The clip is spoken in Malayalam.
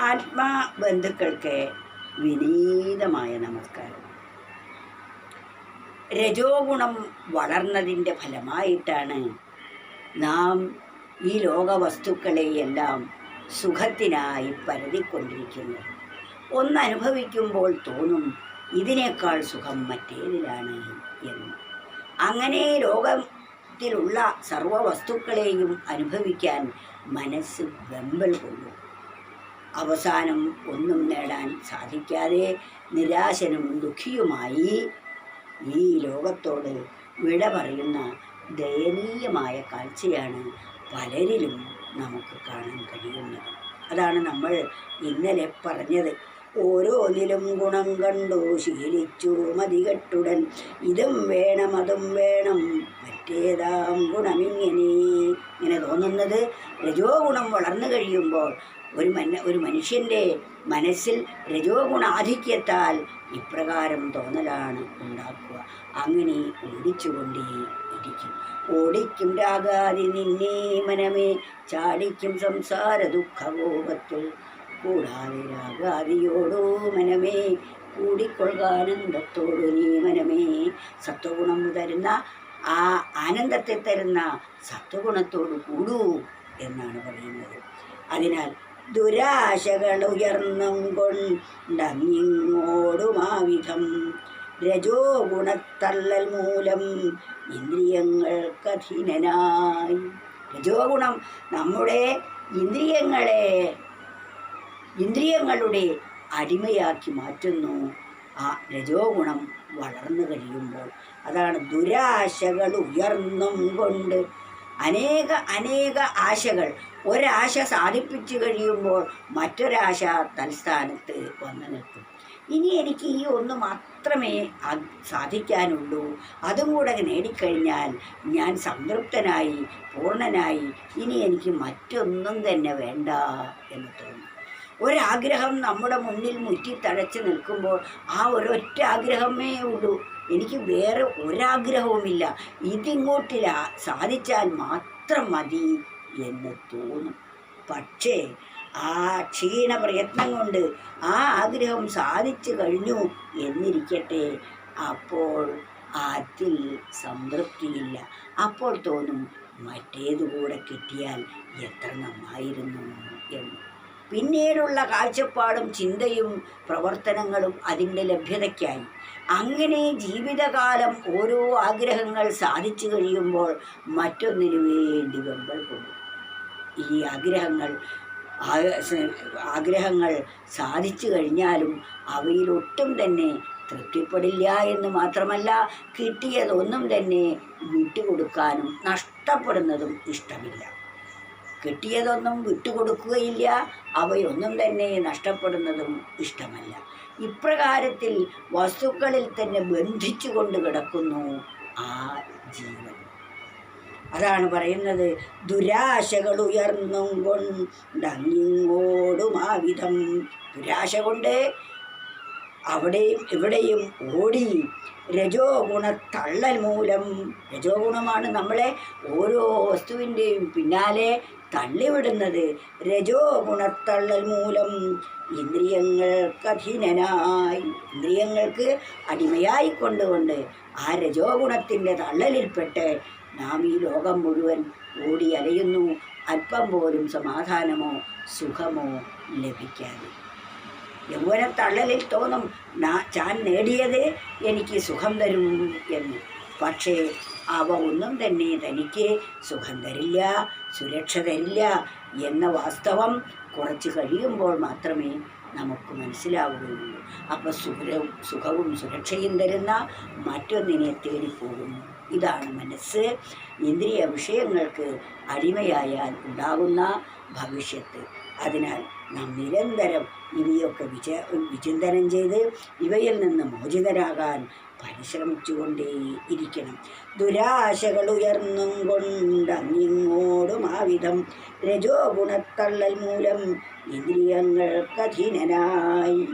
ആത്മാ ബന്ധുക്കൾക്ക് വിനീതമായ നമസ്കാരം. രജോ ഗുണം വളർന്നതിന്റെ ഫലമായിട്ടാണ് നാം ഈ ലോകവസ്തുക്കളെയെല്ലാം സുഖത്തിനായി പരതിക്കൊണ്ടിരിക്കുന്നത്. ഒന്നനുഭവിക്കുമ്പോൾ തോന്നും ഇതിനേക്കാൾ സുഖം മറ്റേതിലാണ് എന്ന്. അങ്ങനെ ലോകത്തിലുള്ള സർവ വസ്തുക്കളെയും അനുഭവിക്കാൻ മനസ്സ് വെമ്പൽ കൊള്ളും. അവസാനം ഒന്നും നേടാൻ സാധിക്കാതെ നിരാശനും ദുഃഖിയുമായി ഈ ലോകത്തോട് വിട പറയുന്ന ദയനീയമായ കാഴ്ചയാണ് പലരിലും നമുക്ക് കാണാൻ കഴിയുന്നത്. അതാണ് നമ്മൾ ഇന്നലെ പറഞ്ഞത്. ഓരോന്നിലും ഗുണം കണ്ടു ശീലിച്ചു മതികെട്ടുടൻ ഇതും വേണം അതും വേണം. മറ്റേതാം ഗുണമിങ്ങനെ ഇങ്ങനെ തോന്നുന്നത് രജോ ഗുണം വളർന്നു കഴിയുമ്പോൾ ഒരു മന ഒരു മനുഷ്യന്റെ മനസ്സിൽ രജോ ഗുണാധിക്യത്താൽ ഇപ്രകാരം തോന്നലാണ് ഉണ്ടാക്കുക. അങ്ങനെ ഓടിച്ചുകൊണ്ടേ ഇരിക്കും ഓടിക്കും രാഗാതി നിന്നെ മനമേ ചാടിക്കും സംസാര ദുഃഖകോപത്തിൽ. കൂടാതെ രാഗാതിയോടോ മനമേ കൂടിക്കൊള്ളുകാനന്ദത്തോടു നീ മനമേ. സത്വഗുണം തരുന്ന ആ ആനന്ദത്തെ തരുന്ന സത്വഗുണത്തോട് കൂടൂ എന്നാണ് പറയുന്നത്. അതിനാൽ ദുരാശകൾ ഉയർന്നും കൊണ്ടങ്ങിങ്ങോടുമാവിധം. രജോ ഗുണത്തള്ളൽ മൂലം ഇന്ദ്രിയങ്ങൾക്കധീനനായി. രജോ ഗുണം നമ്മുടെ ഇന്ദ്രിയങ്ങളെ ഇന്ദ്രിയങ്ങളുടെ അടിമയാക്കി മാറ്റുന്നു. ആ രജോ ഗുണം വളർന്നു കഴിയുമ്പോൾ അതാണ് ദുരാശകൾ ഉയർന്നും കൊണ്ട് അനേക അനേക ആശകൾ. ഒരാശ സാധിപ്പിച്ചു കഴിയുമ്പോൾ മറ്റൊരാശ തൽസ്ഥാനത്ത് വന്നു നിൽക്കും. ഇനി എനിക്ക് ഈ ഒന്ന് മാത്രമേ സാധിക്കാനുള്ളൂ. അതും കൂടെ നേടിക്കഴിഞ്ഞാൽ ഞാൻ സംതൃപ്തനായി പൂർണനായി. ഇനി എനിക്ക് മറ്റൊന്നും തന്നെ വേണ്ട എന്ന് തോന്നും. ഒരാഗ്രഹം നമ്മുടെ മുന്നിൽ മുറ്റിത്തഴച്ച് നിൽക്കുമ്പോൾ ആ ഒരൊറ്റ ആഗ്രഹമേ ഉള്ളൂ. എനിക്ക് വേറെ ഒരാഗ്രഹവുമില്ല. ഇതിങ്ങോട്ടില്ല സാധിച്ചാൽ മാത്രം മതി എന്ന് തോന്നും. പക്ഷേ ആ ക്ഷീണ പ്രയത്നം കൊണ്ട് ആ ആഗ്രഹം സാധിച്ചു കഴിഞ്ഞു എന്നിരിക്കട്ടെ. അപ്പോൾ അതിൽ സംതൃപ്തിയില്ല. അപ്പോൾ തോന്നും മറ്റേതുകൂടെ കിട്ടിയാൽ എത്ര നന്നായിരുന്നു എന്ന്. പിന്നീടുള്ള കാഴ്ചപ്പാടും ചിന്തയും പ്രവർത്തനങ്ങളും അതിന്റെ ലഭ്യതയ്ക്കായി. അങ്ങനെ ജീവിതകാലം ഓരോ ആഗ്രഹങ്ങൾ സാധിച്ചു കഴിയുമ്പോൾ മറ്റൊന്നിനു വേണ്ടി വെമ്പൽ കൊള്ളും. ഈ ആഗ്രഹങ്ങൾ ആഗ്രഹങ്ങൾ സാധിച്ചു കഴിഞ്ഞാലും അവയിലൊട്ടും തന്നെ തൃപ്തിപ്പെടില്ല എന്ന് മാത്രമല്ല കിട്ടിയതൊന്നും തന്നെ വിട്ടുകൊടുക്കാനും നഷ്ടപ്പെടുന്നതും ഇഷ്ടമില്ല. കിട്ടിയതൊന്നും വിട്ടുകൊടുക്കുകയില്ല. അവയൊന്നും തന്നെ നഷ്ടപ്പെടുന്നതും ഇഷ്ടമല്ല. ഇപ്രകാരത്തിൽ വസ്തുക്കളിൽ തന്നെ ബന്ധിച്ചുകൊണ്ട് കിടക്കുന്നു ആ ജീവൻ. അതാണ് പറയുന്നത്. ദുരാശകൾ ഉയർന്നും കൊണ്ടങ്ങിങ്ങോടും ആ വിധം. ദുരാശ കൊണ്ട് അവിടെയും ഇവിടെയും ഓടി രജോ ഗുണ തള്ളൽ മൂലം. രജോ ഗുണമാണ് നമ്മളെ ഓരോ വസ്തുവിന്റെയും പിന്നാലെ തള്ളിവിടുന്നത്. രജോ ഗുണത്തള്ളൽ മൂലം ഇന്ദ്രിയങ്ങൾക്ക് അധീനനായി ഇന്ദ്രിയങ്ങൾക്ക് അടിമയായി കൊണ്ടുകൊണ്ട് ആ രജോ ഗുണത്തിന്റെ തള്ളലിൽപ്പെട്ട് നാം ഈ ലോകം മുഴുവൻ ഓടി അലയുന്നു അല്പം പോലും സമാധാനമോ സുഖമോ ലഭിക്കാതെ. യൗവന തള്ളലിൽ തോന്നും ഞാൻ നേടിയതേ എനിക്ക് സുഖം തരും എന്ന്. പക്ഷേ അവ ഒന്നും തന്നെ തനിക്ക് സുഖം തരില്ല സുരക്ഷ തരില്ല എന്ന വാസ്തവം കുറച്ച് കഴിയുമ്പോൾ മാത്രമേ നമുക്ക് മനസ്സിലാവുകയുള്ളൂ. അപ്പോൾ സുഖവും സുഖവും സുരക്ഷയും തരുന്ന മറ്റൊന്നിനെ തേടിപ്പോകുന്നു ഇതാണ് മനസ്സ്. ഇന്ദ്രിയ വിഷയങ്ങൾക്ക് അടിമയായാൽ ഉണ്ടാകുന്ന ഭവിഷ്യത്ത്. അതിനാൽ നിരന്തരം ഇവയൊക്കെ വിച വിചിന്തനം ചെയ്ത് ഇവയിൽ നിന്ന് മോചിതരാകാൻ പരിശ്രമിച്ചുകൊണ്ടേ ഇരിക്കണം. ദുരാശകൾ ഉയർന്നും കൊണ്ടങ്ങിങ്ങോടും ആ വിധം രജോ ഗുണത്തള്ളൽ മൂലം ഇന്ദ്രിയങ്ങൾക്കധീനനായി